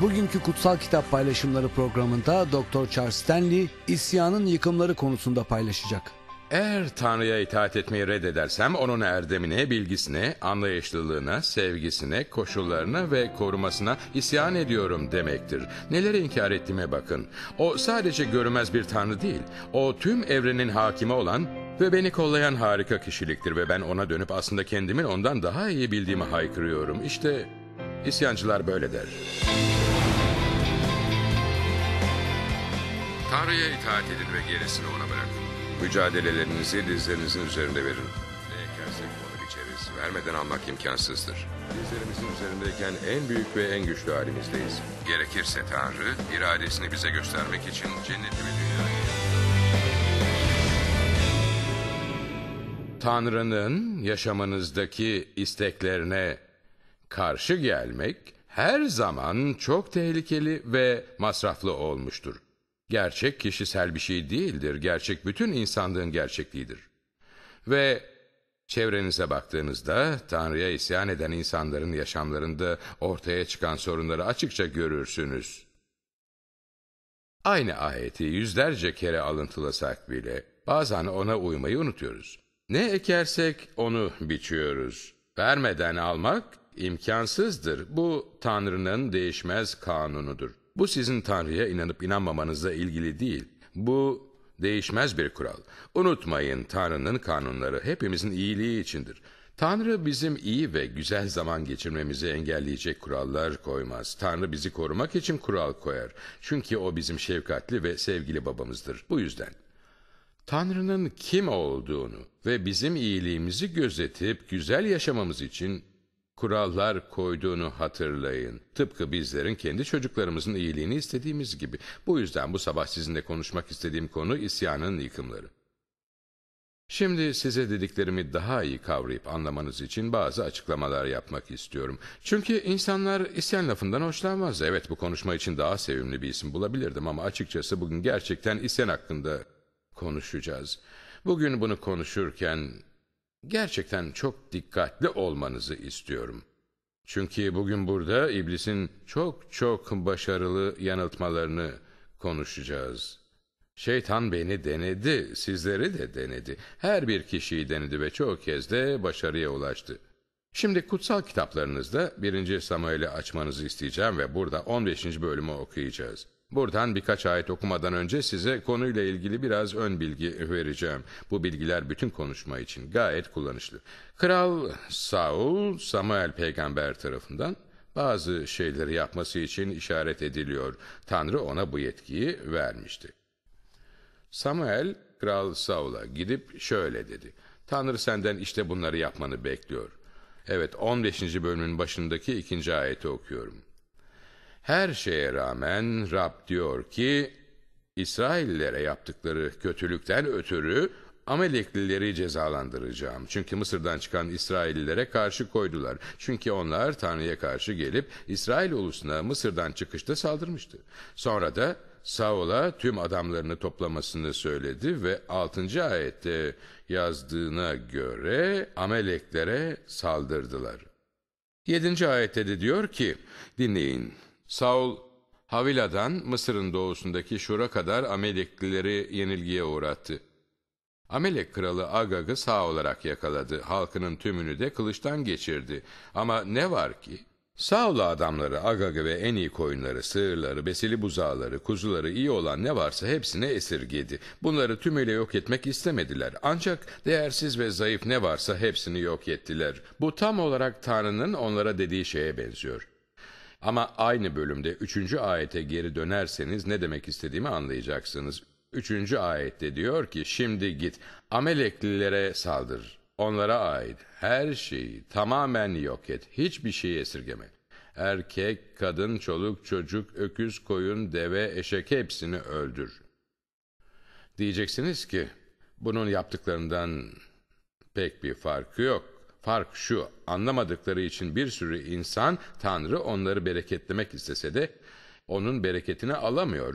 Bugünkü Kutsal Kitap Paylaşımları programında Dr. Charles Stanley isyanın yıkımları konusunda paylaşacak. Eğer Tanrı'ya itaat etmeyi reddedersem onun erdemine, bilgisine, anlayışlılığına, sevgisine, koşullarına ve korumasına isyan ediyorum demektir. Neleri inkar ettiğime bakın. O sadece görünmez bir Tanrı değil. O tüm evrenin hakimi olan ve beni kollayan harika kişiliktir ve ben ona dönüp aslında kendimin ondan daha iyi bildiğimi haykırıyorum. İşte isyancılar böyle der. Tanrı'ya itaat edin ve gerisini ona bırakın. Mücadelelerinizi dizlerinizin üzerinde verin. Ne ekersek onu biçeriz. Vermeden almak imkansızdır. Dizlerimizin üzerindeyken en büyük ve en güçlü halimizdeyiz. Gerekirse Tanrı, iradesini bize göstermek için cenneti ve dünyayı... Tanrı'nın yaşamınızdaki isteklerine karşı gelmek her zaman çok tehlikeli ve masraflı olmuştur. Gerçek kişisel bir şey değildir. Gerçek bütün insanlığın gerçekliğidir. Ve çevrenize baktığınızda Tanrı'ya isyan eden insanların yaşamlarında ortaya çıkan sorunları açıkça görürsünüz. Aynı ayeti yüzlerce kere alıntılasak bile bazen ona uymayı unutuyoruz. Ne ekersek onu biçiyoruz. Vermeden almak imkansızdır. Bu Tanrı'nın değişmez kanunudur. Bu sizin Tanrı'ya inanıp inanmamanızla ilgili değil. Bu değişmez bir kural. Unutmayın Tanrı'nın kanunları hepimizin iyiliği içindir. Tanrı bizim iyi ve güzel zaman geçirmemizi engelleyecek kurallar koymaz. Tanrı bizi korumak için kural koyar. Çünkü o bizim şefkatli ve sevgili babamızdır. Bu yüzden Tanrı'nın kim olduğunu ve bizim iyiliğimizi gözetip güzel yaşamamız için kurallar koyduğunu hatırlayın. Tıpkı bizlerin kendi çocuklarımızın iyiliğini istediğimiz gibi. Bu yüzden bu sabah sizinle konuşmak istediğim konu isyanın yıkımları. Şimdi size dediklerimi daha iyi kavrayıp anlamanız için bazı açıklamalar yapmak istiyorum. Çünkü insanlar isyan lafından hoşlanmaz. Evet bu konuşma için daha sevimli bir isim bulabilirdim ama açıkçası bugün gerçekten isyan hakkında konuşacağız. Bugün bunu konuşurken gerçekten çok dikkatli olmanızı istiyorum. Çünkü bugün burada iblisin çok çok başarılı yanıltmalarını konuşacağız. Şeytan beni denedi, sizleri de denedi. Her bir kişiyi denedi ve çoğu kez de başarıya ulaştı. Şimdi kutsal kitaplarınızda 1. Samuel'i açmanızı isteyeceğim ve burada 15. bölümü okuyacağız. Buradan birkaç ayet okumadan önce size konuyla ilgili biraz ön bilgi vereceğim. Bu bilgiler bütün konuşma için gayet kullanışlı. Kral Saul, Samuel peygamber tarafından bazı şeyleri yapması için işaret ediliyor. Tanrı ona bu yetkiyi vermişti. Samuel, Kral Saul'a gidip şöyle dedi. Tanrı senden işte bunları yapmanı bekliyor. Evet 15. bölümün başındaki ikinci ayeti okuyorum. Her şeye rağmen Rab diyor ki İsraillere yaptıkları kötülükten ötürü Ameleklileri cezalandıracağım. Çünkü Mısır'dan çıkan İsraillilere karşı koydular. Çünkü onlar Tanrı'ya karşı gelip İsrail ulusuna Mısır'dan çıkışta saldırmıştı. Sonra da Saul'a tüm adamlarını toplamasını söyledi ve 6. ayette yazdığına göre Ameleklere saldırdılar. 7. ayette de diyor ki, dinleyin, Saul, Havila'dan Mısır'ın doğusundaki Şur'a kadar Ameleklileri yenilgiye uğrattı. Amelek kralı Agag'ı sağ olarak yakaladı. Halkının tümünü de kılıçtan geçirdi. Ama ne var ki? Saul adamları Agag'ı ve en iyi koyunları, sığırları, besili buzağları, kuzuları iyi olan ne varsa hepsini esirgedi. Bunları tümüyle yok etmek istemediler. Ancak değersiz ve zayıf ne varsa hepsini yok ettiler. Bu tam olarak Tanrı'nın onlara dediği şeye benziyor. Ama aynı bölümde üçüncü ayete geri dönerseniz ne demek istediğimi anlayacaksınız. Üçüncü ayette diyor ki şimdi git Ameleklilere saldır. Onlara ait her şeyi tamamen yok et. Hiçbir şeyi esirgeme. Erkek, kadın, çoluk, çocuk, öküz, koyun, deve, eşek hepsini öldür. Diyeceksiniz ki bunun yaptıklarından pek bir farkı yok. Fark şu, anlamadıkları için bir sürü insan Tanrı onları bereketlemek istese de onun bereketini alamıyor.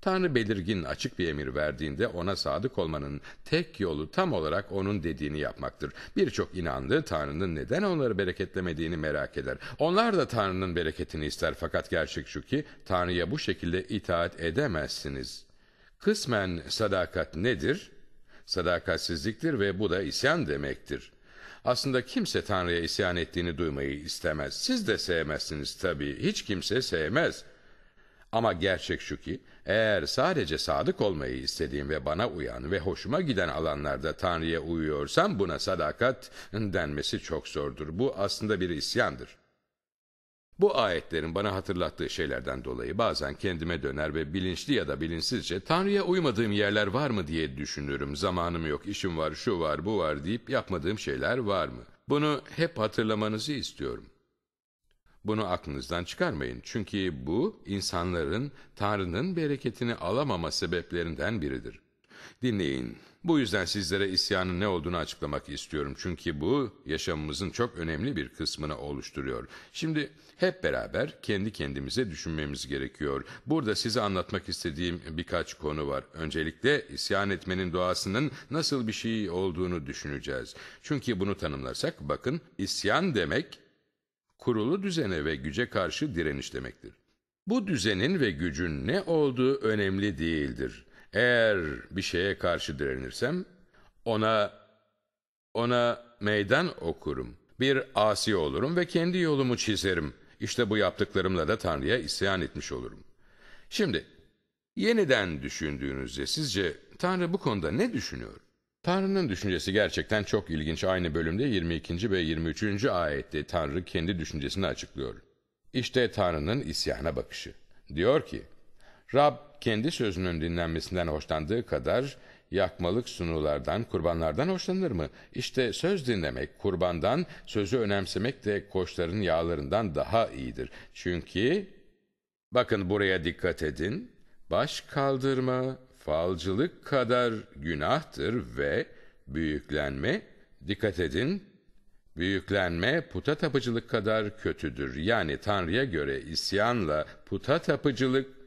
Tanrı belirgin açık bir emir verdiğinde ona sadık olmanın tek yolu tam olarak onun dediğini yapmaktır. Birçok inandı Tanrı'nın neden onları bereketlemediğini merak eder. Onlar da Tanrı'nın bereketini ister fakat gerçek şu ki Tanrı'ya bu şekilde itaat edemezsiniz. Kısmen sadakat nedir? Sadakatsizliktir ve bu da isyan demektir. Aslında kimse Tanrı'ya isyan ettiğini duymayı istemez. Siz de sevmezsiniz tabii. Hiç kimse sevmez. Ama gerçek şu ki eğer sadece sadık olmayı istediğim ve bana uyan ve hoşuma giden alanlarda Tanrı'ya uyuyorsam buna sadakat denmesi çok zordur. Bu aslında bir isyandır. Bu ayetlerin bana hatırlattığı şeylerden dolayı bazen kendime döner ve bilinçli ya da bilinçsizce Tanrı'ya uymadığım yerler var mı diye düşünürüm. Zamanım yok, işim var, şu var, bu var deyip yapmadığım şeyler var mı? Bunu hep hatırlamanızı istiyorum. Bunu aklınızdan çıkarmayın. Çünkü bu insanların Tanrı'nın bereketini alamama sebeplerinden biridir. Dinleyin. Bu yüzden sizlere isyanın ne olduğunu açıklamak istiyorum. Çünkü bu yaşamımızın çok önemli bir kısmını oluşturuyor. Şimdi hep beraber kendi kendimize düşünmemiz gerekiyor. Burada size anlatmak istediğim birkaç konu var. Öncelikle isyan etmenin doğasının nasıl bir şey olduğunu düşüneceğiz. Çünkü bunu tanımlarsak bakın isyan demek kurulu düzene ve güce karşı direniş demektir. Bu düzenin ve gücün ne olduğu önemli değildir. Eğer bir şeye karşı direnirsem ona ona meydan okurum. Bir asi olurum ve kendi yolumu çizerim. İşte bu yaptıklarımla da Tanrı'ya isyan etmiş olurum. Şimdi yeniden düşündüğünüzde sizce Tanrı bu konuda ne düşünüyor? Tanrı'nın düşüncesi gerçekten çok ilginç. Aynı bölümde 22. ve 23. ayette Tanrı kendi düşüncesini açıklıyor. İşte Tanrı'nın isyana bakışı. Diyor ki, Rab kendi sözünün dinlenmesinden hoşlandığı kadar yakmalık sunulardan, kurbanlardan hoşlanır mı? İşte söz dinlemek, kurbandan, sözü önemsemek de koçların yağlarından daha iyidir. Çünkü, bakın buraya dikkat edin, baş kaldırma, falcılık kadar günahtır ve büyüklenme, dikkat edin, büyüklenme puta tapıcılık kadar kötüdür. Yani Tanrı'ya göre isyanla puta tapıcılık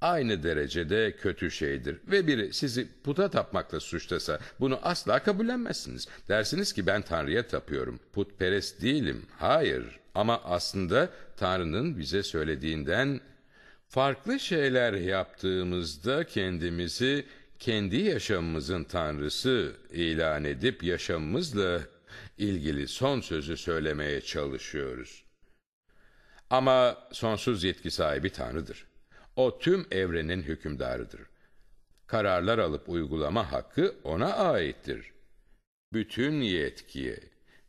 aynı derecede kötü şeydir. Ve biri sizi puta tapmakla suçlasa bunu asla kabullenmezsiniz. Dersiniz ki ben Tanrı'ya tapıyorum. Putperest değilim. Hayır. Ama aslında Tanrı'nın bize söylediğinden farklı şeyler yaptığımızda kendimizi kendi yaşamımızın tanrısı ilan edip yaşamımızla ilgili son sözü söylemeye çalışıyoruz. Ama sonsuz yetki sahibi Tanrı'dır. O tüm evrenin hükümdarıdır. Kararlar alıp uygulama hakkı ona aittir. Bütün yetkiye,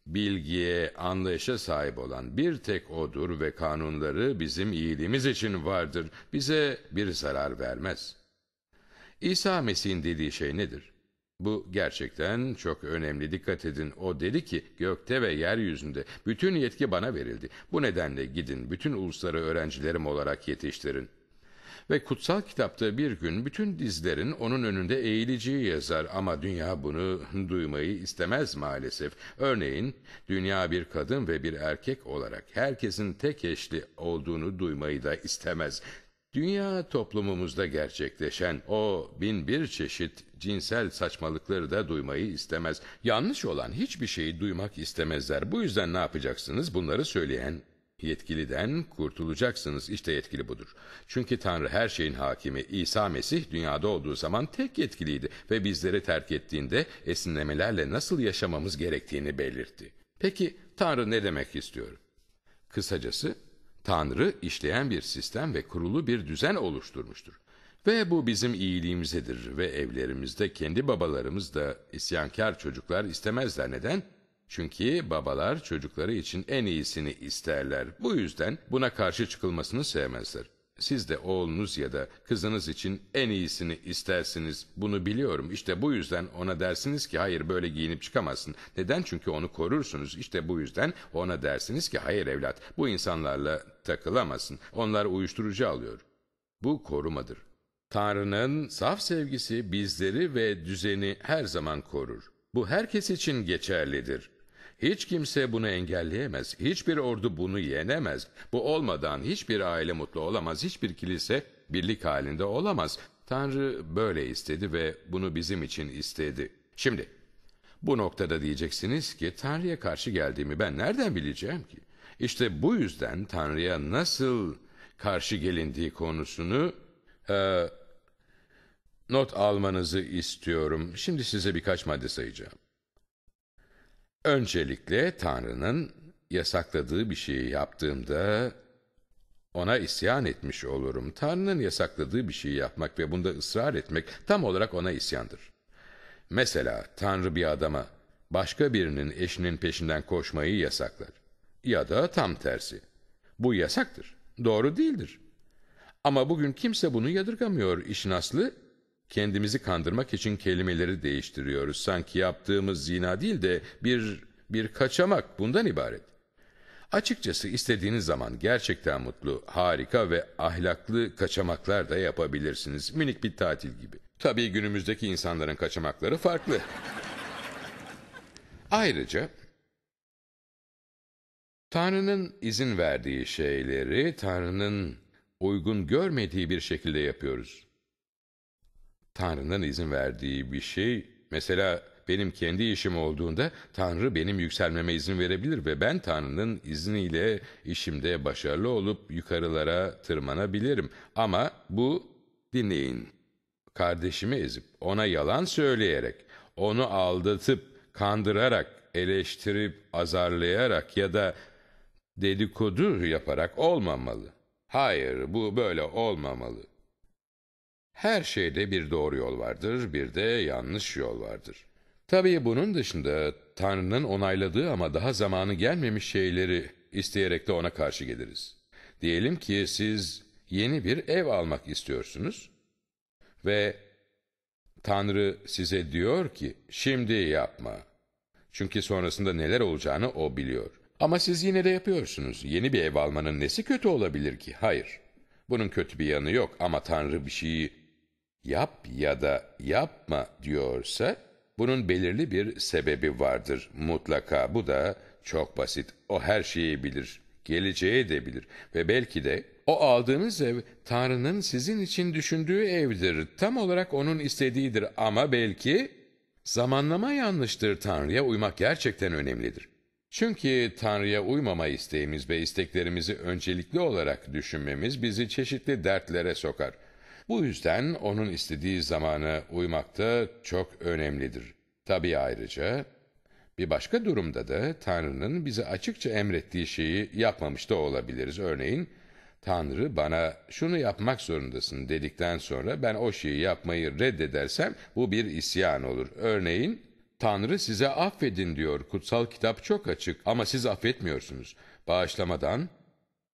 bilgiye, anlayışa sahip olan bir tek odur ve kanunları bizim iyiliğimiz için vardır. Bize bir zarar vermez. İsa Mesih'in dediği şey nedir? Bu gerçekten çok önemli. Dikkat edin. O dedi ki gökte ve yeryüzünde bütün yetki bana verildi. Bu nedenle gidin bütün ulusları öğrencilerim olarak yetiştirin. Ve kutsal kitapta bir gün bütün dizlerin onun önünde eğileceği yazar ama dünya bunu duymayı istemez maalesef. Örneğin dünya bir kadın ve bir erkek olarak herkesin tek eşli olduğunu duymayı da istemez. Dünya toplumumuzda gerçekleşen o bin bir çeşit cinsel saçmalıkları da duymayı istemez. Yanlış olan hiçbir şeyi duymak istemezler. Bu yüzden ne yapacaksınız? Bunları söyleyen Yetkiliden kurtulacaksınız. İşte yetkili budur. Çünkü Tanrı her şeyin hakimi. İsa Mesih dünyada olduğu zaman tek yetkiliydi ve bizleri terk ettiğinde esinlemelerle nasıl yaşamamız gerektiğini belirtti. Peki Tanrı ne demek istiyor? Kısacası Tanrı işleyen bir sistem ve kurulu bir düzen oluşturmuştur. Ve bu bizim iyiliğimizedir ve evlerimizde kendi babalarımız da isyankar çocuklar istemezler. Neden? Çünkü babalar çocukları için en iyisini isterler. Bu yüzden buna karşı çıkılmasını sevmezler. Siz de oğlunuz ya da kızınız için en iyisini istersiniz. Bunu biliyorum. İşte bu yüzden ona dersiniz ki hayır böyle giyinip çıkamazsın. Neden? Çünkü onu korursunuz. İşte bu yüzden ona dersiniz ki hayır evlat bu insanlarla takılamazsın. Onlar uyuşturucu alıyor. Bu korumadır. Tanrı'nın saf sevgisi bizleri ve düzeni her zaman korur. Bu herkes için geçerlidir. Hiç kimse bunu engelleyemez. Hiçbir ordu bunu yenemez. Bu olmadan hiçbir aile mutlu olamaz. Hiçbir kilise birlik halinde olamaz. Tanrı böyle istedi ve bunu bizim için istedi. Şimdi bu noktada diyeceksiniz ki Tanrı'ya karşı geldiğimi ben nereden bileceğim ki? İşte bu yüzden Tanrı'ya nasıl karşı gelindiği konusunu e, not almanızı istiyorum. Şimdi size birkaç madde sayacağım. Öncelikle Tanrı'nın yasakladığı bir şeyi yaptığımda ona isyan etmiş olurum. Tanrı'nın yasakladığı bir şeyi yapmak ve bunda ısrar etmek tam olarak ona isyandır. Mesela Tanrı bir adama başka birinin eşinin peşinden koşmayı yasaklar. Ya da tam tersi. Bu yasaktır. Doğru değildir. Ama bugün kimse bunu yadırgamıyor. İşin aslı kendimizi kandırmak için kelimeleri değiştiriyoruz. Sanki yaptığımız zina değil de bir bir kaçamak bundan ibaret. Açıkçası istediğiniz zaman gerçekten mutlu, harika ve ahlaklı kaçamaklar da yapabilirsiniz. Minik bir tatil gibi. Tabii günümüzdeki insanların kaçamakları farklı. Ayrıca Tanrı'nın izin verdiği şeyleri Tanrı'nın uygun görmediği bir şekilde yapıyoruz. Tanrı'nın izin verdiği bir şey, mesela benim kendi işim olduğunda Tanrı benim yükselmeme izin verebilir ve ben Tanrı'nın izniyle işimde başarılı olup yukarılara tırmanabilirim. Ama bu dinleyin. Kardeşimi ezip ona yalan söyleyerek, onu aldatıp, kandırarak, eleştirip, azarlayarak ya da dedikodu yaparak olmamalı. Hayır, bu böyle olmamalı. Her şeyde bir doğru yol vardır, bir de yanlış yol vardır. Tabii bunun dışında Tanrı'nın onayladığı ama daha zamanı gelmemiş şeyleri isteyerek de ona karşı geliriz. Diyelim ki siz yeni bir ev almak istiyorsunuz ve Tanrı size diyor ki şimdi yapma. Çünkü sonrasında neler olacağını o biliyor. Ama siz yine de yapıyorsunuz. Yeni bir ev almanın nesi kötü olabilir ki? Hayır. Bunun kötü bir yanı yok ama Tanrı bir şeyi yap ya da yapma diyorsa bunun belirli bir sebebi vardır mutlaka. Bu da çok basit. O her şeyi bilir. Geleceği de bilir. Ve belki de o aldığınız ev Tanrı'nın sizin için düşündüğü evdir. Tam olarak onun istediğidir ama belki zamanlama yanlıştır. Tanrı'ya uymak gerçekten önemlidir. Çünkü Tanrı'ya uymama isteğimiz ve isteklerimizi öncelikli olarak düşünmemiz bizi çeşitli dertlere sokar. Bu yüzden onun istediği zamana uymak da çok önemlidir. Tabii ayrıca bir başka durumda da Tanrı'nın bize açıkça emrettiği şeyi yapmamış da olabiliriz. Örneğin Tanrı bana şunu yapmak zorundasın dedikten sonra ben o şeyi yapmayı reddedersem bu bir isyan olur. Örneğin Tanrı size affedin diyor. Kutsal kitap çok açık ama siz affetmiyorsunuz. Bağışlamadan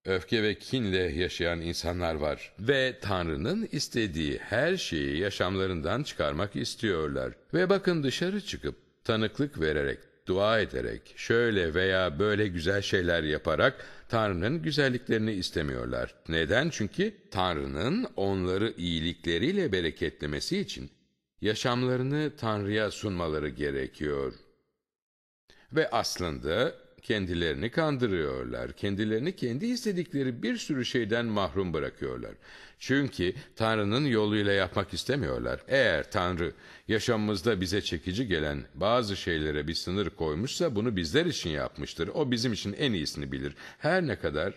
öfke ve kinle yaşayan insanlar var ve Tanrı'nın istediği her şeyi yaşamlarından çıkarmak istiyorlar. Ve bakın dışarı çıkıp tanıklık vererek, dua ederek, şöyle veya böyle güzel şeyler yaparak Tanrı'nın güzelliklerini istemiyorlar. Neden? Çünkü Tanrı'nın onları iyilikleriyle bereketlemesi için yaşamlarını Tanrı'ya sunmaları gerekiyor. Ve aslında kendilerini kandırıyorlar. Kendilerini kendi istedikleri bir sürü şeyden mahrum bırakıyorlar. Çünkü Tanrı'nın yoluyla yapmak istemiyorlar. Eğer Tanrı yaşamımızda bize çekici gelen bazı şeylere bir sınır koymuşsa bunu bizler için yapmıştır. O bizim için en iyisini bilir. Her ne kadar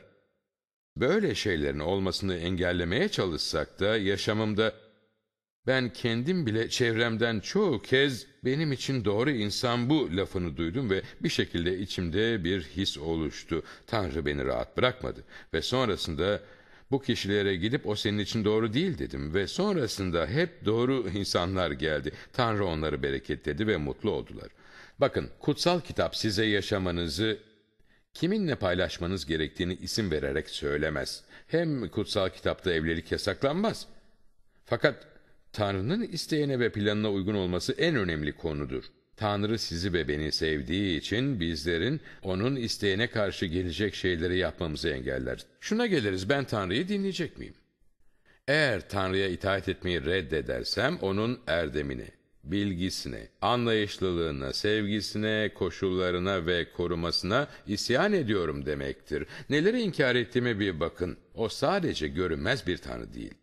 böyle şeylerin olmasını engellemeye çalışsak da yaşamımda ben kendim bile çevremden çoğu kez benim için doğru insan bu lafını duydum ve bir şekilde içimde bir his oluştu. Tanrı beni rahat bırakmadı ve sonrasında bu kişilere gidip o senin için doğru değil dedim ve sonrasında hep doğru insanlar geldi. Tanrı onları bereketledi ve mutlu oldular. Bakın kutsal kitap size yaşamanızı kiminle paylaşmanız gerektiğini isim vererek söylemez. Hem kutsal kitapta evlilik yasaklanmaz. Fakat Tanrı'nın isteğine ve planına uygun olması en önemli konudur. Tanrı sizi ve beni sevdiği için bizlerin onun isteğine karşı gelecek şeyleri yapmamızı engeller. Şuna geliriz ben Tanrı'yı dinleyecek miyim? Eğer Tanrı'ya itaat etmeyi reddedersem onun erdemine, bilgisine, anlayışlılığına, sevgisine, koşullarına ve korumasına isyan ediyorum demektir. Neleri inkar ettiğime bir bakın. O sadece görünmez bir Tanrı değil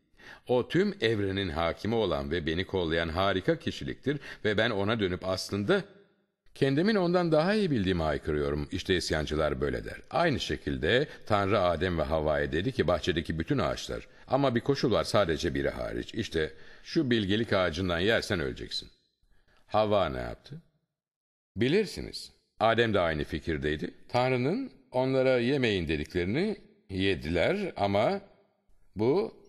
O tüm evrenin hakimi olan ve beni kollayan harika kişiliktir ve ben ona dönüp aslında kendimin ondan daha iyi bildiğimi haykırıyorum. İşte isyancılar böyle der. Aynı şekilde Tanrı Adem ve Havva'ya dedi ki bahçedeki bütün ağaçlar ama bir koşul var sadece biri hariç. İşte şu bilgelik ağacından yersen öleceksin. Havva ne yaptı? Bilirsiniz. Adem de aynı fikirdeydi. Tanrı'nın onlara yemeyin dediklerini yediler ama bu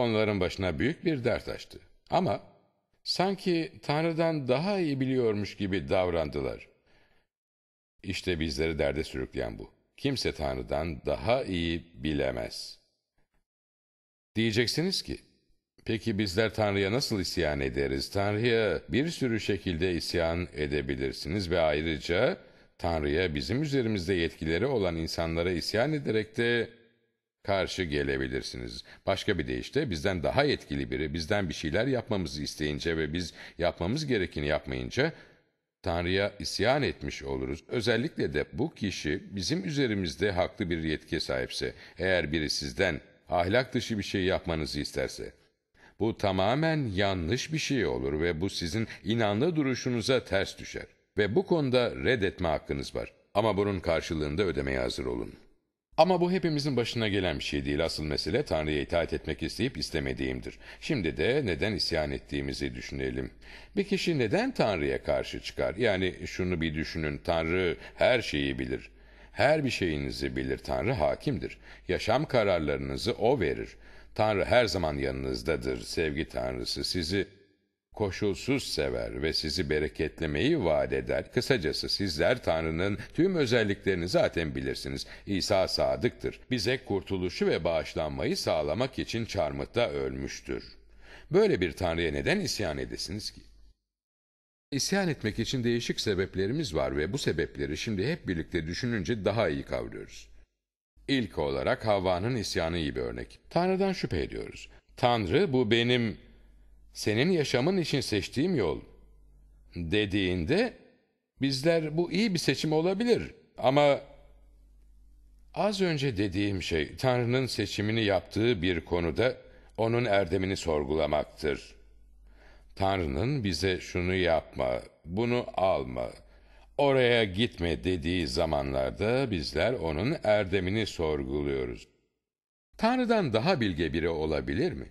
onların başına büyük bir dert açtı. Ama sanki Tanrı'dan daha iyi biliyormuş gibi davrandılar. İşte bizleri derde sürükleyen bu. Kimse Tanrı'dan daha iyi bilemez. Diyeceksiniz ki, peki bizler Tanrı'ya nasıl isyan ederiz? Tanrı'ya bir sürü şekilde isyan edebilirsiniz ve ayrıca Tanrı'ya bizim üzerimizde yetkileri olan insanlara isyan ederek de karşı gelebilirsiniz. Başka bir deyişle bizden daha yetkili biri bizden bir şeyler yapmamızı isteyince ve biz yapmamız gerekeni yapmayınca Tanrı'ya isyan etmiş oluruz. Özellikle de bu kişi bizim üzerimizde haklı bir yetkiye sahipse, eğer biri sizden ahlak dışı bir şey yapmanızı isterse, bu tamamen yanlış bir şey olur ve bu sizin inanlı duruşunuza ters düşer. Ve bu konuda reddetme hakkınız var. Ama bunun karşılığında ödemeye hazır olun. Ama bu hepimizin başına gelen bir şey değil. Asıl mesele Tanrı'ya itaat etmek isteyip istemediğimdir. Şimdi de neden isyan ettiğimizi düşünelim. Bir kişi neden Tanrı'ya karşı çıkar? Yani şunu bir düşünün. Tanrı her şeyi bilir. Her bir şeyinizi bilir. Tanrı hakimdir. Yaşam kararlarınızı O verir. Tanrı her zaman yanınızdadır. Sevgi Tanrısı sizi koşulsuz sever ve sizi bereketlemeyi vaat eder. Kısacası sizler Tanrı'nın tüm özelliklerini zaten bilirsiniz. İsa sadıktır. Bize kurtuluşu ve bağışlanmayı sağlamak için çarmıhta ölmüştür. Böyle bir Tanrı'ya neden isyan edesiniz ki? İsyan etmek için değişik sebeplerimiz var ve bu sebepleri şimdi hep birlikte düşününce daha iyi kavruyoruz. İlk olarak Havva'nın isyanı iyi bir örnek. Tanrı'dan şüphe ediyoruz. Tanrı bu benim senin yaşamın için seçtiğim yol dediğinde bizler bu iyi bir seçim olabilir ama az önce dediğim şey Tanrı'nın seçimini yaptığı bir konuda onun erdemini sorgulamaktır. Tanrı'nın bize şunu yapma, bunu alma, oraya gitme dediği zamanlarda bizler onun erdemini sorguluyoruz. Tanrı'dan daha bilge biri olabilir mi?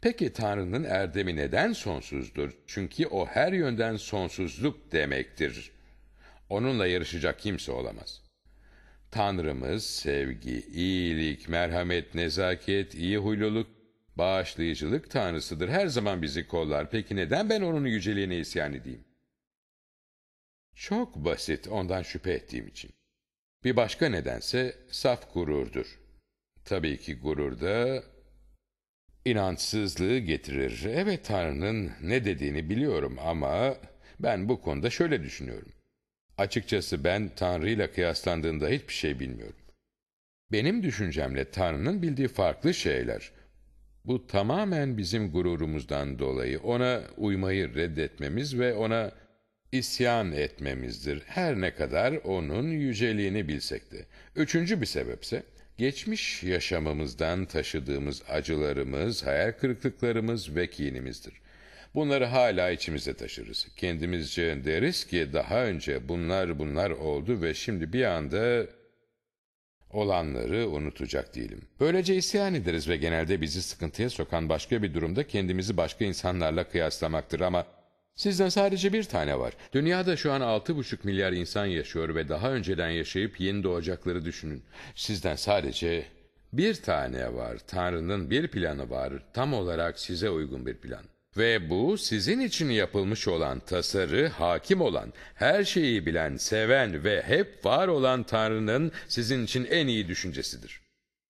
Peki Tanrı'nın erdemi neden sonsuzdur? Çünkü o her yönden sonsuzluk demektir. Onunla yarışacak kimse olamaz. Tanrımız sevgi, iyilik, merhamet, nezaket, iyi huyluluk, bağışlayıcılık tanrısıdır. Her zaman bizi kollar. Peki neden ben onun yüceliğine isyan edeyim? Çok basit ondan şüphe ettiğim için. Bir başka nedense saf gururdur. Tabii ki gurur da inançsızlığı getirir. Evet Tanrı'nın ne dediğini biliyorum ama ben bu konuda şöyle düşünüyorum. Açıkçası ben Tanrı ile kıyaslandığında hiçbir şey bilmiyorum. Benim düşüncemle Tanrı'nın bildiği farklı şeyler. Bu tamamen bizim gururumuzdan dolayı ona uymayı reddetmemiz ve ona isyan etmemizdir. Her ne kadar onun yüceliğini bilsek de. Üçüncü bir sebepse geçmiş yaşamımızdan taşıdığımız acılarımız, hayal kırıklıklarımız ve kinimizdir. Bunları hala içimizde taşırız. Kendimizce deriz ki daha önce bunlar bunlar oldu ve şimdi bir anda olanları unutacak değilim. Böylece isyan ederiz ve genelde bizi sıkıntıya sokan başka bir durumda kendimizi başka insanlarla kıyaslamaktır ama Sizden sadece bir tane var. Dünyada şu an altı buçuk milyar insan yaşıyor ve daha önceden yaşayıp yeni doğacakları düşünün. Sizden sadece bir tane var. Tanrı'nın bir planı var. Tam olarak size uygun bir plan. Ve bu sizin için yapılmış olan tasarı, hakim olan, her şeyi bilen, seven ve hep var olan Tanrı'nın sizin için en iyi düşüncesidir.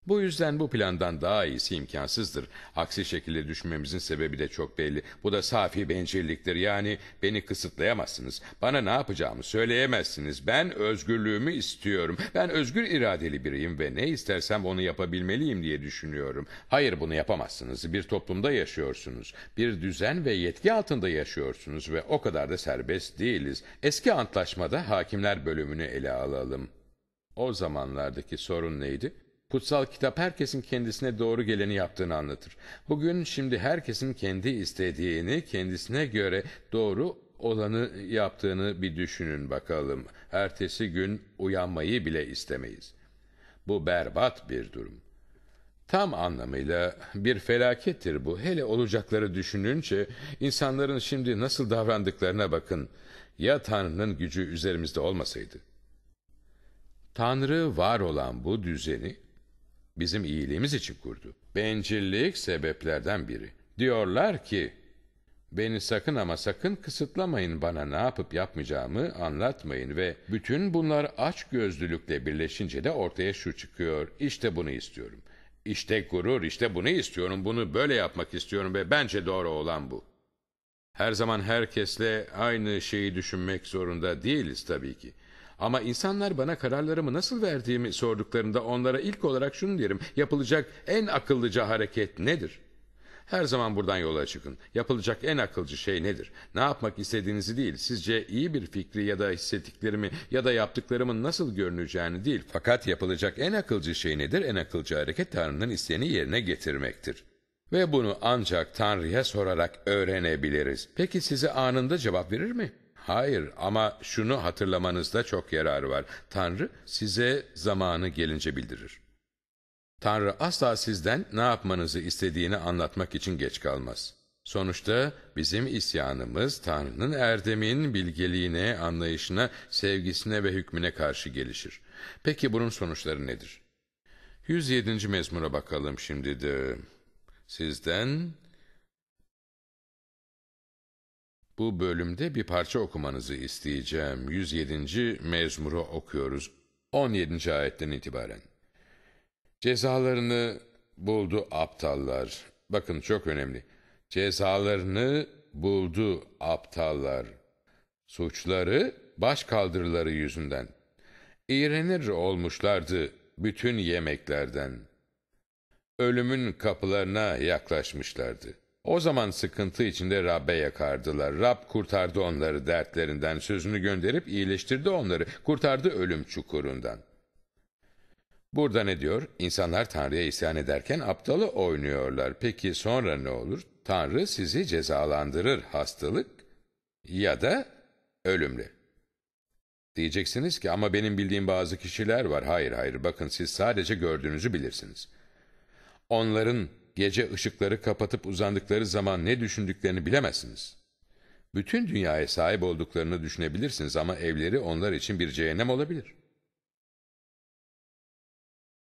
Bu yüzden bu plandan daha iyisi imkansızdır. Aksi şekilde düşünmemizin sebebi de çok belli. Bu da safi bencilliktir. Yani beni kısıtlayamazsınız. Bana ne yapacağımı söyleyemezsiniz. Ben özgürlüğümü istiyorum. Ben özgür iradeli biriyim ve ne istersem onu yapabilmeliyim diye düşünüyorum. Hayır bunu yapamazsınız. Bir toplumda yaşıyorsunuz. Bir düzen ve yetki altında yaşıyorsunuz ve o kadar da serbest değiliz. Eski antlaşmada hakimler bölümünü ele alalım. O zamanlardaki sorun neydi? Kutsal kitap herkesin kendisine doğru geleni yaptığını anlatır. Bugün şimdi herkesin kendi istediğini kendisine göre doğru olanı yaptığını bir düşünün bakalım. Ertesi gün uyanmayı bile istemeyiz. Bu berbat bir durum. Tam anlamıyla bir felakettir bu. Hele olacakları düşününce insanların şimdi nasıl davrandıklarına bakın. Ya Tanrı'nın gücü üzerimizde olmasaydı? Tanrı var olan bu düzeni bizim iyiliğimiz için kurdu. Bencillik sebeplerden biri. Diyorlar ki, beni sakın ama sakın kısıtlamayın bana ne yapıp yapmayacağımı anlatmayın ve bütün bunlar aç gözlülükle birleşince de ortaya şu çıkıyor. İşte bunu istiyorum. İşte gurur, işte bunu istiyorum, bunu böyle yapmak istiyorum ve bence doğru olan bu. Her zaman herkesle aynı şeyi düşünmek zorunda değiliz tabii ki. Ama insanlar bana kararlarımı nasıl verdiğimi sorduklarında onlara ilk olarak şunu derim. Yapılacak en akıllıca hareket nedir? Her zaman buradan yola çıkın. Yapılacak en akılcı şey nedir? Ne yapmak istediğinizi değil, sizce iyi bir fikri ya da hissettiklerimi ya da yaptıklarımın nasıl görüneceğini değil. Fakat yapılacak en akılcı şey nedir? En akılcı hareket Tanrı'nın isteğini yerine getirmektir. Ve bunu ancak Tanrı'ya sorarak öğrenebiliriz. Peki size anında cevap verir mi? Hayır ama şunu hatırlamanızda çok yararı var. Tanrı size zamanı gelince bildirir. Tanrı asla sizden ne yapmanızı istediğini anlatmak için geç kalmaz. Sonuçta bizim isyanımız Tanrı'nın erdemin bilgeliğine, anlayışına, sevgisine ve hükmüne karşı gelişir. Peki bunun sonuçları nedir? 107. mezmura bakalım şimdi de. Sizden bu bölümde bir parça okumanızı isteyeceğim. 107. mezmuru okuyoruz. 17. ayetten itibaren. Cezalarını buldu aptallar. Bakın çok önemli. Cezalarını buldu aptallar. Suçları baş kaldırıları yüzünden. İğrenir olmuşlardı bütün yemeklerden. Ölümün kapılarına yaklaşmışlardı. O zaman sıkıntı içinde Rab'be yakardılar. Rab kurtardı onları dertlerinden, sözünü gönderip iyileştirdi onları, kurtardı ölüm çukurundan. Burada ne diyor? İnsanlar Tanrı'ya isyan ederken aptalı oynuyorlar. Peki sonra ne olur? Tanrı sizi cezalandırır hastalık ya da ölümle. Diyeceksiniz ki ama benim bildiğim bazı kişiler var. Hayır hayır bakın siz sadece gördüğünüzü bilirsiniz. Onların gece ışıkları kapatıp uzandıkları zaman ne düşündüklerini bilemezsiniz. Bütün dünyaya sahip olduklarını düşünebilirsiniz ama evleri onlar için bir cehennem olabilir.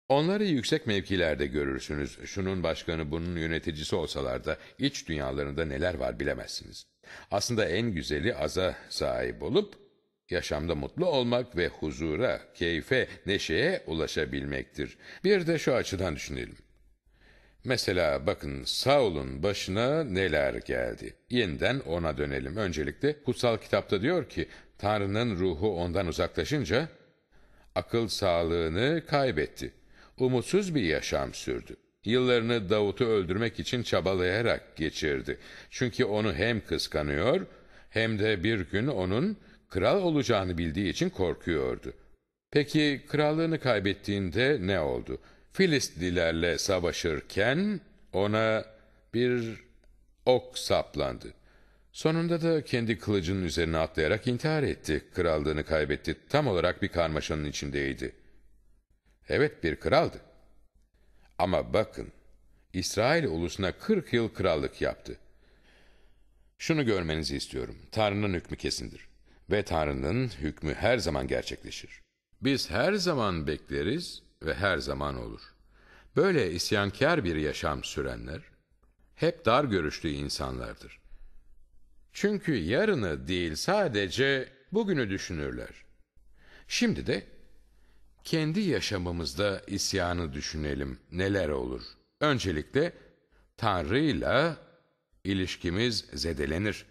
Onları yüksek mevkilerde görürsünüz. Şunun başkanı, bunun yöneticisi olsalar da iç dünyalarında neler var bilemezsiniz. Aslında en güzeli aza sahip olup yaşamda mutlu olmak ve huzura, keyfe, neşeye ulaşabilmektir. Bir de şu açıdan düşünelim. Mesela bakın Saul'un başına neler geldi. Yeniden ona dönelim. Öncelikle kutsal kitapta diyor ki Tanrı'nın ruhu ondan uzaklaşınca akıl sağlığını kaybetti. Umutsuz bir yaşam sürdü. Yıllarını Davut'u öldürmek için çabalayarak geçirdi. Çünkü onu hem kıskanıyor hem de bir gün onun kral olacağını bildiği için korkuyordu. Peki krallığını kaybettiğinde ne oldu? Filistlilerle savaşırken ona bir ok saplandı. Sonunda da kendi kılıcının üzerine atlayarak intihar etti. Krallığını kaybetti. Tam olarak bir karmaşanın içindeydi. Evet bir kraldı. Ama bakın, İsrail ulusuna 40 yıl krallık yaptı. Şunu görmenizi istiyorum. Tanrı'nın hükmü kesindir. Ve Tanrı'nın hükmü her zaman gerçekleşir. Biz her zaman bekleriz ve her zaman olur. Böyle isyankar bir yaşam sürenler hep dar görüşlü insanlardır. Çünkü yarını değil sadece bugünü düşünürler. Şimdi de kendi yaşamımızda isyanı düşünelim. Neler olur? Öncelikle Tanrı'yla ilişkimiz zedelenir.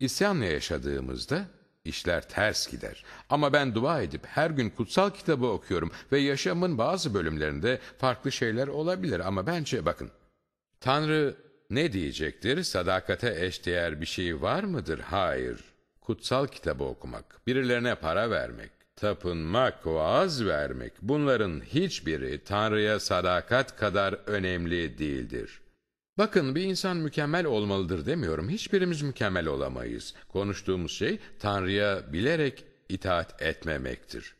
İsyanla yaşadığımızda işler ters gider. Ama ben dua edip her gün kutsal kitabı okuyorum ve yaşamın bazı bölümlerinde farklı şeyler olabilir ama bence bakın. Tanrı ne diyecektir? Sadakate eşdeğer bir şey var mıdır? Hayır. Kutsal kitabı okumak, birilerine para vermek, tapınmak, vaaz vermek bunların hiçbiri Tanrı'ya sadakat kadar önemli değildir. Bakın bir insan mükemmel olmalıdır demiyorum. Hiçbirimiz mükemmel olamayız. Konuştuğumuz şey Tanrı'ya bilerek itaat etmemektir.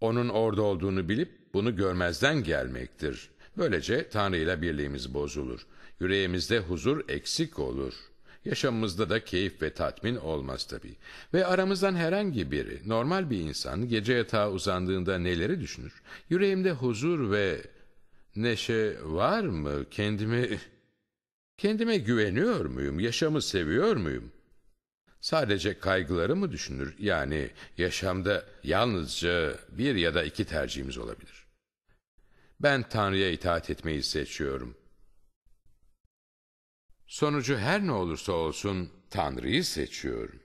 Onun orada olduğunu bilip bunu görmezden gelmektir. Böylece Tanrı ile birliğimiz bozulur. Yüreğimizde huzur eksik olur. Yaşamımızda da keyif ve tatmin olmaz tabii. Ve aramızdan herhangi biri, normal bir insan gece yatağa uzandığında neleri düşünür? Yüreğimde huzur ve neşe var mı? Kendimi kendime güveniyor muyum? Yaşamı seviyor muyum? Sadece kaygıları mı düşünür? Yani yaşamda yalnızca bir ya da iki tercihimiz olabilir. Ben Tanrı'ya itaat etmeyi seçiyorum. Sonucu her ne olursa olsun Tanrı'yı seçiyorum.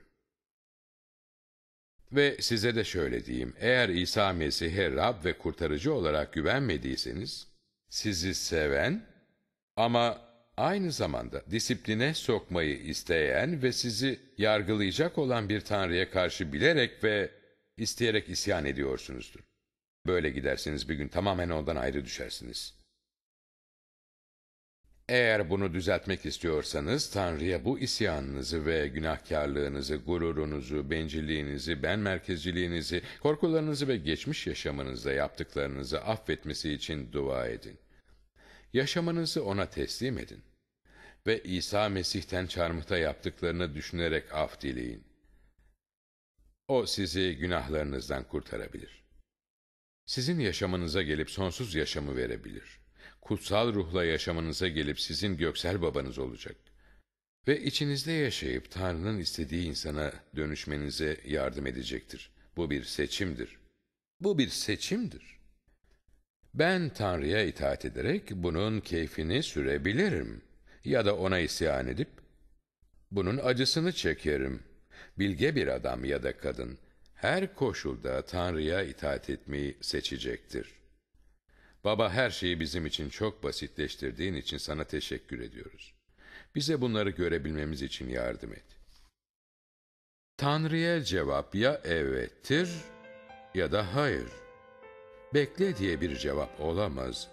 Ve size de şöyle diyeyim, eğer İsa Mesih'e Rab ve kurtarıcı olarak güvenmediyseniz, sizi seven ama aynı zamanda disipline sokmayı isteyen ve sizi yargılayacak olan bir Tanrı'ya karşı bilerek ve isteyerek isyan ediyorsunuzdur. Böyle giderseniz bir gün tamamen ondan ayrı düşersiniz. Eğer bunu düzeltmek istiyorsanız Tanrı'ya bu isyanınızı ve günahkarlığınızı, gururunuzu, bencilliğinizi, ben merkezciliğinizi, korkularınızı ve geçmiş yaşamınızda yaptıklarınızı affetmesi için dua edin. Yaşamınızı ona teslim edin. Ve İsa Mesih'ten çarmıhta yaptıklarını düşünerek af dileyin. O sizi günahlarınızdan kurtarabilir. Sizin yaşamınıza gelip sonsuz yaşamı verebilir. Kutsal ruhla yaşamınıza gelip sizin göksel babanız olacak. Ve içinizde yaşayıp Tanrı'nın istediği insana dönüşmenize yardım edecektir. Bu bir seçimdir. Bu bir seçimdir. Ben Tanrı'ya itaat ederek bunun keyfini sürebilirim. Ya da ona isyan edip bunun acısını çekerim. Bilge bir adam ya da kadın her koşulda Tanrı'ya itaat etmeyi seçecektir. Baba her şeyi bizim için çok basitleştirdiğin için sana teşekkür ediyoruz. Bize bunları görebilmemiz için yardım et. Tanrı'ya cevap ya evettir ya da hayır. Bekle diye bir cevap olamaz.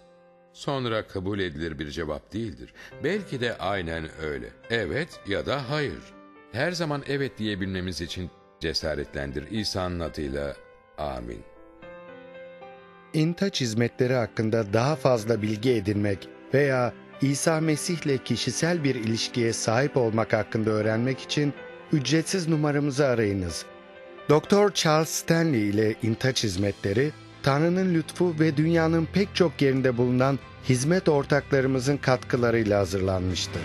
Sonra kabul edilir bir cevap değildir. Belki de aynen öyle. Evet ya da hayır. Her zaman evet diyebilmemiz için cesaretlendir İsa'nın adıyla. Amin. İntaç hizmetleri hakkında daha fazla bilgi edinmek veya İsa Mesih'le kişisel bir ilişkiye sahip olmak hakkında öğrenmek için ücretsiz numaramızı arayınız. Dr. Charles Stanley ile İntaç hizmetleri, Tanrı'nın lütfu ve dünyanın pek çok yerinde bulunan hizmet ortaklarımızın katkılarıyla hazırlanmıştır.